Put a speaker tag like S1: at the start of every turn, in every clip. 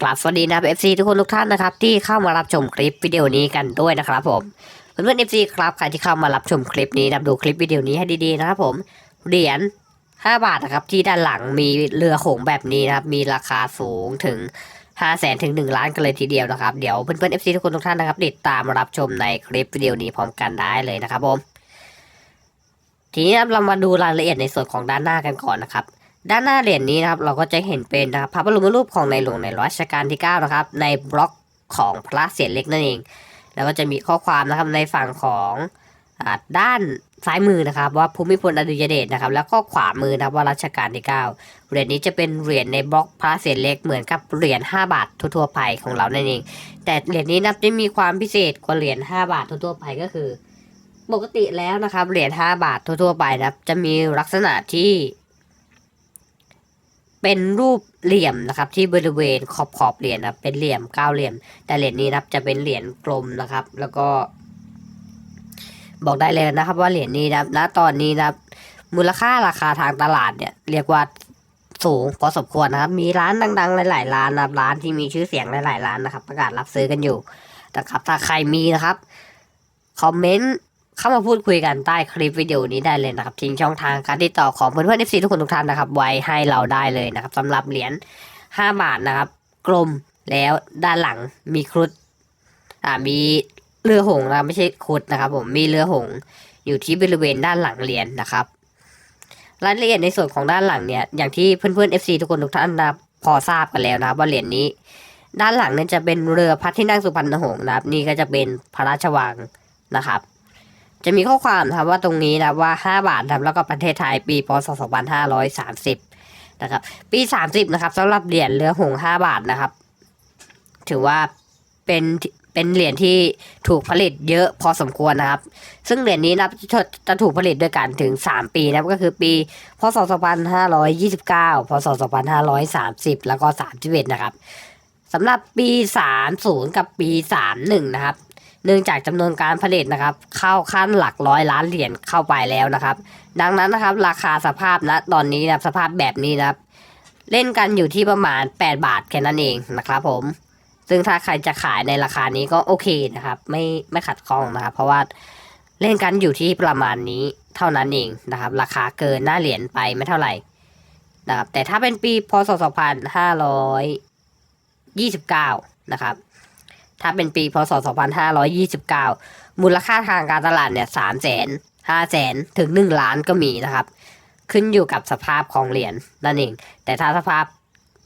S1: กราบสวัสดีนะครับ FC ทุกคนทุกท่านนะครับที่เข้ามารับชมคลิปวิดีโอนี้กันด้วยนะครับผมเพื่อนๆ FC ครับใครที่เข้ามารับชมคลิปนี้นะครับดูคลิปวิดีโอนี้ให้ดีๆนะครับผมเหรียญ5บาทนะครับที่ด้านหลังมีเรือโขงแบบนี้นะครับมีราคาสูงถึง5 0 0แสนถึง 1 ล้านกันเลยทีเดียวนะครับเดี๋ยวเพื่อนๆ FC ทุกคนทุกท่านนะครับติดตามรับชมในคลิปวิดีโอนี้พร้อมกันได้เลยนะครับผมทีนี้เรามาดูรายละเอียดในส่วนของด้านหน้ากันก่อนนะครับ ด้านหน้าเหรียญนี้นะครับเราก็จะเห็นเป็นนะครับพระบรมรูปของในหลวงในรัชกาลที่ 9 นะครับ ในบล็อกของพระเศียรเล็กนั่นเอง แล้วก็จะมีข้อความนะครับในฝั่งของอด้านซ้ายมือนะครับ ว่าภูมิพลอดุลยเดชนะครับ แล้วก็ขวามือนะครับว่ารัชกาลที่ 9 เหรียญนี้จะเป็นเหรียญในบล็อกพระเศียรเล็กเหมือนกับเหรียญ5บาททั่วๆไปของเรานั่นเอง แต่เหรียญนี้นับจะมีความพิเศษกว่าเหรียญ5บาททั่วๆไปก็คือ ปกติแล้วนะครับเหรียญ5บาททั่วๆไปนะครับ จะมีลักษณะที่ เป็นรูปเหลี่ยมนะครับ ที่บริเวณขอบขอบเหรียญนะเป็นเหลี่ยมเก้าเหลี่ยม แต่เหรียญนี้นะจะเป็นเหรียญกลมนะครับ แล้วก็ บอกได้เลยนะครับ ว่าเหรียญนี้นะณตอนนี้นะมูลค่าราคาทางตลาดเนี่ย เรียกว่าสูงพอสมควรนะครับ มีร้านดังๆ หลายๆร้านนะครับร้านที่มีชื่อเสียงหลายๆร้านนะครับ ประกาศรับซื้อกันอยู่นะครับ ถ้าใครมีนะครับคอมเมนต์ เข้ามาพูดคุยกันใต้คลิปวิดีโอนี้ได้เลยนะครับทิ้งช่องทางการติดต่อของเพื่อนๆ FC ทุกคนทุกท่านนะครับ ไว้ให้เราได้เลยนะครับสำหรับเหรียญ5บาทนะครับ กลมแล้วด้านหลังมีครุฑอ่ามีเรือหงส์นะไม่ใช่ครุฑนะครับ ผมมีเรือหงส์อยู่ที่บริเวณด้านหลังเหรียญนะครับรายละเอียดในส่วนของด้านหลังเนี่ยอย่างที่เพื่อนๆ FC ทุกคนทุกท่านนะพอทราบกันแล้วนะครับว่าเหรียญนี้ ด้านหลังเนี่ยจะเป็นเรือพระที่นั่งสุพรรณหงส์นะครับ นี่ก็จะเป็นพระราชวังนะครับ จะมีข้อความนะครับว่าตรงนี้นะว่า 5 บาทนะครับแล้วก็ประเทศไทยปีพศ 2530 นะครับ ปี 30 นะครับสำหรับเหรียญเรือหง 5 บาทนะครับ ถือว่าเป็นเป็นเหรียญที่ถูกผลิตเยอะพอสมควรนะครับ ซึ่งเหรียญนี้นะจะจะถูกผลิตด้วยกันถึง 3 ปีนะก็คือปี พศ 2529 พศ 2530 แล้วก็ 31 นะครับสำหรับปี 30 กับปี 31 นะครับ เนื่องจากจำนวนการผลิตนะครับ เข้าขั้นหลักร้อยล้านเหรียญเข้าไปแล้วนะครับ ดังนั้นนะครับ ราคาสภาพณตอนนี้นะครับสภาพแบบนี้นะครับ เล่นกันอยู่ที่ประมาณ 8 บาทแค่นั้นเองนะครับผม ซึ่งถ้าใครจะขายในราคานี้ก็โอเคนะครับ ไม่ไม่ขัดข้องนะครับ เพราะว่าเล่นกันอยู่ที่ประมาณนี้เท่านั้นเองนะครับ ราคาเกินหน้าเหรียญไปไม่เท่าไหร่นะครับแต่ถ้าเป็นปีพศ2529 นะครับ ถ้าเป็นปีพศ 2529 มูลค่าทางการตลาดเนี่ยสามแสนห้าแสนถึงหนึ่งล้านก็มีนะครับ ขึ้นอยู่กับสภาพของเหรียญนั่นเอง แต่ถ้าสภาพ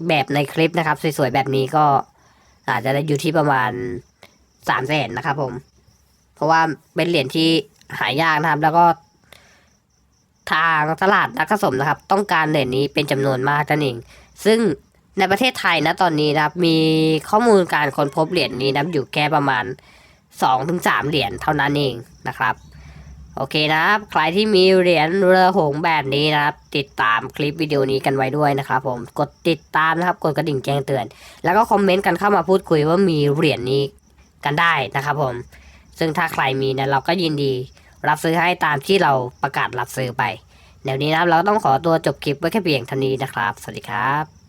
S1: แบบในคลิปนะครับ สวยๆ แบบนี้ก็อาจจะได้อยู่ที่ประมาณสามแสนนะครับผม เพราะว่าเป็นเหรียญที่หายากนะครับ แล้วก็ทางตลาดนักสะสมนะครับ ต้องการเหรียญนี้เป็นจำนวนมากนั่นเอง ซึ่ง ในประเทศไทยนะตอนนี้นะครับมีข้อมูลการค้นพบเหรียญนี้นะอยู่แค่ประมาณ2อถึงสเหรียญเท่านั้นเองนะครับ โอเคนะครับ ใครที่มีเหรียญเรือหงแบบนี้นะครับ ติดตามคลิปวิดีโอนี้กันไว้ด้วยนะครับผมกดติดตามนะครับกดกระดิ่งแจ้งเตือน แล้วก็คอมเมนต์กันเข้ามาพูดคุยว่ามีเหรียญนี้กันได้นะครับผมซึ่งถ้าใครมีนะเราก็ยินดีรับซื้อให้ตามที่เราประกาศรับซื้อไปเดี๋ยวนี้นะครับเราก็ต้องขอตัวจบคลิปไว้แค่เพียงเท่านี้นะครับ สวัสดีครับ